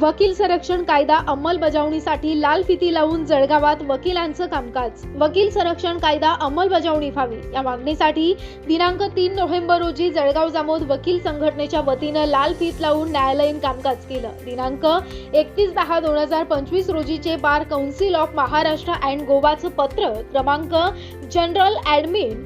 वकील संरक्षण कायदा अंमलबजावणीसाठी लाल फिती लावून जळगावात वकिलांचं कामकाज. वकील संरक्षण कायदा अंमलबजावणी व्हावी. या मागणीसाठी दिनांक तीन नोव्हेंबर रोजी जळगाव जामोद वकील संघटनेच्या वतीनं लाल फीत लावून न्यायालयीन कामकाज केलं. दिनांक एकतीस दहा दोन हजार पंचवीस रोजीचे bar council of Maharashtra and गोवाचं पत्र क्रमांक जनरल ॲडमिन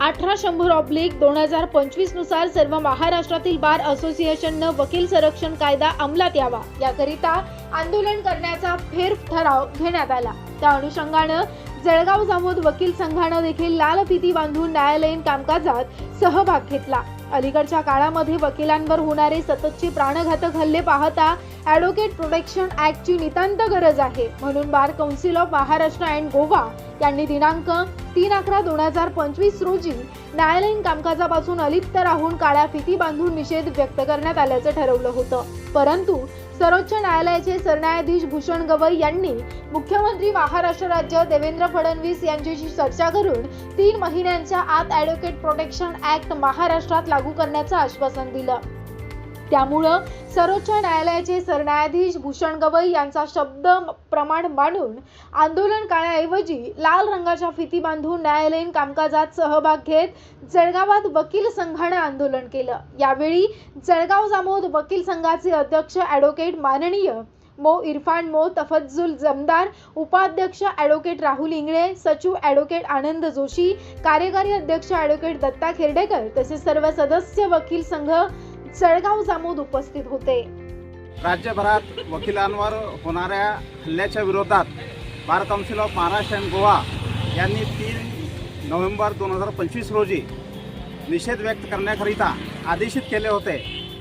अठरा शंभर ऑब्लिक दोन हजार पंचवीसनुसार सर्व महाराष्ट्रातील बार असोसिएशननं वकील संरक्षण कायदा अंमलात यावा. याकरिता आंदोलन करण्याचा फेर ठराव घेण्यात आला. त्या अनुषंगानं जळगाव जामोद वकील संघानं देखील लाल फिती बांधून न्यायालयीन कामकाजात सहभाग घेतला. अलीकडच्या काळामध्ये वकिलांवर होणारे सततचे प्राणघातक हल्ले पाहता ॲडव्होकेट प्रोटेक्शन ऍक्टची नितांत गरज आहे. म्हणून bar council of Maharashtra and Goa यांनी दिनांक तीन अकरा दोन हजार पंचवीस रोजी न्यायालयीन कामकाजापासून अलिप्त राहून काळ्या फिती बांधून निषेध व्यक्त करण्यात आल्याचं ठरवलं होतं. परंतु सर्वोच्च न्यायालयाचे सरन्यायाधीश भूषण गवई यांनी मुख्यमंत्री महाराष्ट्र राज्य देवेंद्र फडणवीस यांच्याशी चर्चा करून तीन महिन्यांच्या आत ॲडव्होकेट प्रोटेक्शन ऍक्ट महाराष्ट्रात लागू करण्याचं आश्वासन दिलं. त्यामुळं सर्वोच्च न्यायालयाचे सरन्यायाधीश भूषण गवई यांचा शब्द प्रमाण मांडून आंदोलन करण्याऐवजी लाल रंगाच्या फिती बांधून न्यायालयीन कामकाजात सहभाग घेत जळगावात वकील संघानं आंदोलन केलं. यावेळी जळगाव जामोद वकील संघाचे अध्यक्ष ॲडव्होकेट माननीय मो. इरफान मो. तफज्जुल जमदार उपाध्यक्ष ॲडव्होकेट राहुल इंगळे सचिव ॲडव्होकेट आनंद जोशी कार्यकारी अध्यक्ष ॲडव्होकेट दत्ता खेर्डेकर तसेच सर्व सदस्य वकील संघ जळगाव जामोद उपस्थित होते. राज्यभरात वकिलांवर होणाऱ्या हल्ल्याच्या विरोधात bar council of Maharashtra and Goa यांनी तीन नोव्हेंबर दोन हजार पंचवीस रोजी निषेध व्यक्त करण्याकरिता आदेशित केले होते.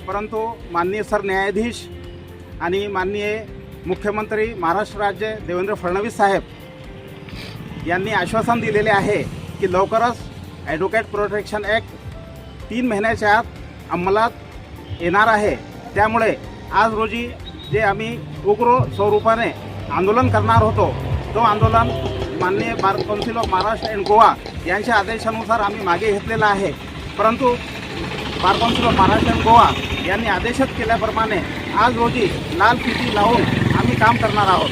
परंतु माननीय सरन्यायाधीश आणि माननीय मुख्यमंत्री महाराष्ट्र राज्य देवेंद्र फडणवीस साहेब यांनी आश्वासन दिलेले आहे की लवकरच ॲडव्होकेट प्रोटेक्शन ॲक्ट तीन महिन्याच्या आत अंमलात येणार आहे. त्यामुळे आज रोजी जे आम्ही उग्र स्वरूपाने आंदोलन करणार होतो तो आंदोलन माननीय bar council of Maharashtra and Goa यांच्या आदेशानुसार आम्ही मागे घेतलेला आहे. परंतु bar council of Maharashtra and Goa यांनी आदेशच केल्याप्रमाणे आज रोजी लाल फिती लावून आम्ही काम करणार आहोत.